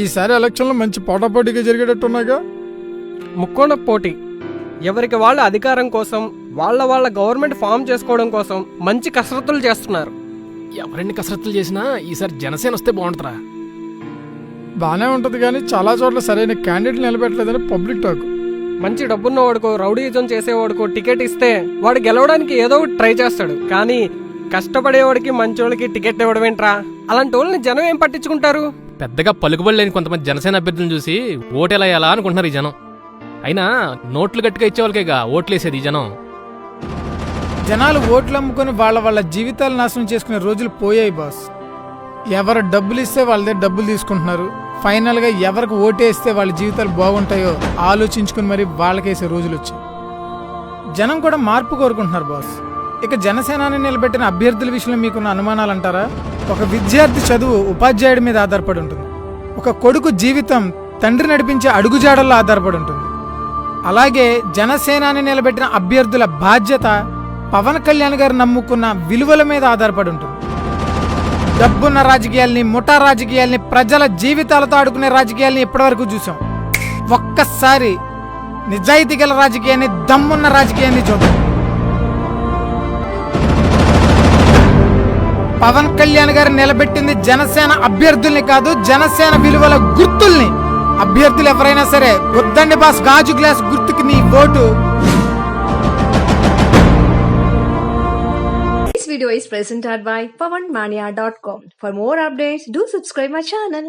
ఈసారి ఎలక్షన్లో మంచి పోటాపోటీగా జరిగేటట్టున్నాగా ముక్కోణ పోటీ. ఎవరికి వాళ్ళ అధికారం కోసం వాళ్ళ వాళ్ళ గవర్నమెంట్ ఫామ్ చేసుకోవడం కోసం మంచి కసరత్తులు చేస్తున్నారు. ఎవరెన్ని కసరత్తులు చేసినా ఈసారి జనసేన వస్తే బాగుంటుందిరా. బానే ఉంటది కానీ చాలా చోట్ల సరైన క్యాండిడేట్ నిలబెట్టలేదని పబ్లిక్ టాక్. మంచి డబ్బున్న వాడుకో రౌడీజం చేసేవాడుకో టికెట్ ఇస్తే వాడు గెలవడానికి ఏదో ఒకటి ట్రై చేస్తాడు. కానీ కష్టపడేవాడికి మంచోళ్ళకి టికెట్ ఇవ్వడం ఏంట్రా? అలాంటి వాళ్ళని జనం ఏం పట్టించుకుంటారు? పెద్దగా పలుకుబడలేని కొంతమంది జనసేన అభ్యర్థులను చూసి ఓటేలా ఎలా అనుకుంటున్నారు ఈ జనం? అయినా నోట్లు గట్టిగా ఇచ్చేవాళ్ళకేగా ఓట్లేసేది ఈ జనం? జనాలు ఓట్లు అమ్ముకొని వాళ్ళ వాళ్ళ జీవితాలు నాశనం చేసుకునే రోజులు పోయాయి బాస్. ఎవరు డబ్బులు ఇస్తే వాళ్ళ దగ్గర డబ్బులు తీసుకుంటున్నారు. ఫైనల్గా ఎవరికి ఓటేస్తే వాళ్ళ జీవితాలు బాగుంటాయో ఆలోచించుకుని మరి వాళ్ళకేసే రోజులు వచ్చాయి. జనం కూడా మార్పు కోరుకుంటున్నారు బాస్. ఇక జనసేనాని నిలబెట్టిన అభ్యర్థుల విషయంలో మీకున్న అనుమానాలు అంటారా ఒక విద్యార్థి చదువు ఉపాధ్యాయుడి మీద ఆధారపడి ఉంటుంది. ఒక కొడుకు జీవితం తండ్రి నడిపించే అడుగుజాడల్లో ఆధారపడి ఉంటుంది. అలాగే జనసేనాని నిలబెట్టిన అభ్యర్థుల బాధ్యత పవన్ కళ్యాణ్ గారు నమ్ముకున్న విలువల మీద ఆధారపడి ఉంటుంది. డబ్బున్న రాజకీయాల్ని ముఠా రాజకీయాల్ని ప్రజల జీవితాలతో ఆడుకునే రాజకీయాల్ని ఇప్పటివరకు చూసాం ఒక్కసారి నిజాయితీ గల రాజకీయాన్ని దమ్మున్న రాజకీయాన్ని చూద్దాం. పవన్ కళ్యాణ్ గారు నిలబెట్టింది జనసేన అభ్యర్థుల్ని కాదు జనసేన విలువల గుర్తుల్ని అభ్యర్థులు ఎవరైనా సరే వద్దండి బాస్ గాజు గ్లాస్ గుర్తుకి నీ vote This video is presented by pawanmania.com. For more updates, do subscribe my channel.